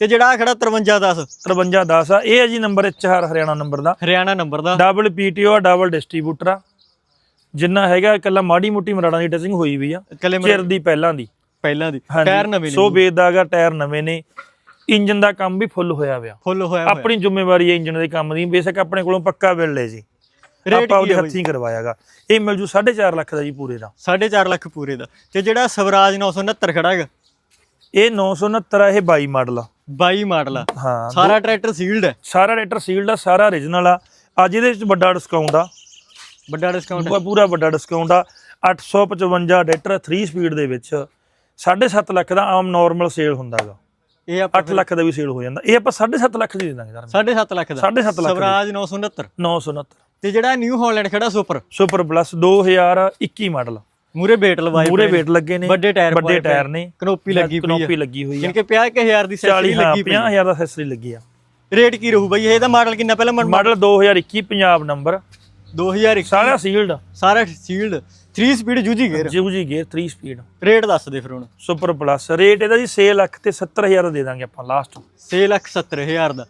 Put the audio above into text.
ਤੇ ਜਿਹੜਾ ਖੜਾ 5310 5310 ਆ। ਇਹ ਹੈ ਜੀ ਨੰਬਰ HR ਹਰਿਆਣਾ ਨੰਬਰ ਦਾ। ਹਰਿਆਣਾ ਨੰਬਰ ਦਾ। ਡਬਲ ਪੀਟੀਓ ਆ ਡਬਲ ਡਿਸਟ੍ਰੀਬਿਊਟਰ ਆ। ਜਿੰਨਾ ਹੈਗਾ ਇਕੱਲਾ ਮਾੜੀ ਮੋਟੀ ਮਰਾੜਾਂ ਦੀ ਟਚਿੰਗ ਹੋਈ ਵੀ ਆ। ਚਿਰ ਦੀ ਪਹਿਲਾਂ ਦੀ। ਪਹਿਲਾਂ ਦੀ। ਟਾਇਰ ਨਵੇਂ ਸੋ ਨੇ ਬੇਦਾਗਾ ਟਾਇਰ ਨਵੇਂ ਨੇ। ਇੰਜਨ ਦਾ ਕੰਮ ਵੀ ਫੁੱਲ ਹੋਇਆ ਪਿਆ। ਫੁੱਲ ਹੋਇਆ ਆਪਣੀ ਜ਼ਿੰਮੇਵਾਰੀ ਹੈ ਇੰਜਨ ਦੇ ਕੰਮ ਦੀ। ਬੇਸ਼ੱਕ ਆਪਣੇ ਕੋਲੋਂ ਪੱਕਾ ਬਿੱਲ ਲੈ ਜੀ। ਰੇਟ ਆਪਾਂ ਉਹਦੇ ਹੱਥੀਂ ਕਰਵਾਇਆਗਾ। ਇਹ ਮਿਲ ਜੂ 4.5 ਲੱਖ ਦਾ ਜੀ ਪੂਰੇ ਦਾ। 4.5 ਲੱਖ ਪੂਰੇ ਦਾ। ਤੇ ਜਿਹੜਾ ਸਵਰਾਜ 969 ਖੜਾ ਹੈਗਾ ਇਹ 969 ਆ ਇਹ 22 ਮਾਡਲ ਆ। 22 ਮਾਡਲ ਆ। ਹਾਂ ਸਾਰਾ ਟਰੈਕਟਰ ਸੀਲਡ ਹੈ। ਸਾਰਾ ਰੇਟਰ ਸੀਲਡ ਆ ਸਾਰਾ origignal ਆ। ਅੱਜ ਇਹਦੇ ਵਿੱਚ ਵੱਡਾ ਡਿਸਕਾਊਂਟ ਆ। ਵੱਡਾ ਡਿਸਕਾਊਂਟ ਪੂਰਾ- ਪੂਰਾ ਵੱਡਾ ਡਿਸਕਾਊਂਟ ਆ। 855 ਰੇਟਰ 3 ਸਪੀਡ ਦੇ ਵਿੱਚ। 7.5 ਲੱਖ ਦਾ ਆਮ ਨਾਰਮਲ ਸੇਲ ਹੁੰਦਾਗਾ ਇਹ ਆਪਾਂ 8 ਲੱਖ ਦਾ ਵੀ ਸੇਲ ਹੋ ਜਾਂਦਾ। ਇਹ ਆਪਾਂ 7.5 ਲੱਖ ਦੀ ਦੇ ਦਾਂਗੇ ਸਰ 7.5 ਲੱਖ ਦਾ। 7.5 ਲੱਖ। ਸਵਰਾਜ 969 969 ਤੇ ਜਿਹੜਾ ਨਿਊ ਹਾਲੈਂਡ ਖੜਾ ਸੁਪਰ ਸੁਪਰ ਪਲੱਸ 2021 ਮਾਡਲ ਮੂਰੇ ਵੇਟ ਲਵਾਏ ਨੇ। ਵੇਟ ਲੱਗੇ ਨੇ ਵੱਡੇ ਟਾਇਰ ਵੱਡੇ ਟਾਇਰ ਨੇ। ਕਨੋਪੀ ਲੱਗੀ ਪਈ ਕਨੋਪੀ ਹੈ ਲੱਗੀ ਹੋਈ ਆ। ਜਿਨਕੇ 50000 ਦੀ 40 ਸੈਲਰੀ ਹਾਂ ਲੱਗੀ ਪਈ 50000 ਦਾ ਅਸੈਸਰੀ ਲੱਗੀ ਆ। ਰੇਟ ਕੀ ਰਹੂ ਬਈ? ਇਹਦਾ ਮਾਡਲ ਕਿੰਨਾ ਪਹਿਲਾਂ ਮਾਡਲ ਮਾਡਲ 2021 ਪੰਜਾਬ ਨੰਬਰ 2021 ਸਾਰਾ ਸੀਲਡ ਸਾਰਾ ਸੀਲਡ 3 ਸਪੀਡ ਜੂਜੀ ਗੇਅਰ ਜਿਉ ਜੀ ਗੇਅਰ 3 ਸਪੀਡ ਰੇਟ ਦੱਸ ਦੇ ਫਿਰ ਹੁਣ। ਸੁਪਰ ਪਲੱਸ ਰੇਟ ਇਹਦਾ ਜੀ 6 ਲੱਖ ਤੇ 70000 ਦਾ ਦੇ ਦਾਂਗੇ ਆਪਾਂ ਲਾਸਟ 6 ਲੱਖ 70 ਹਜ਼ਾਰ ਦਾ।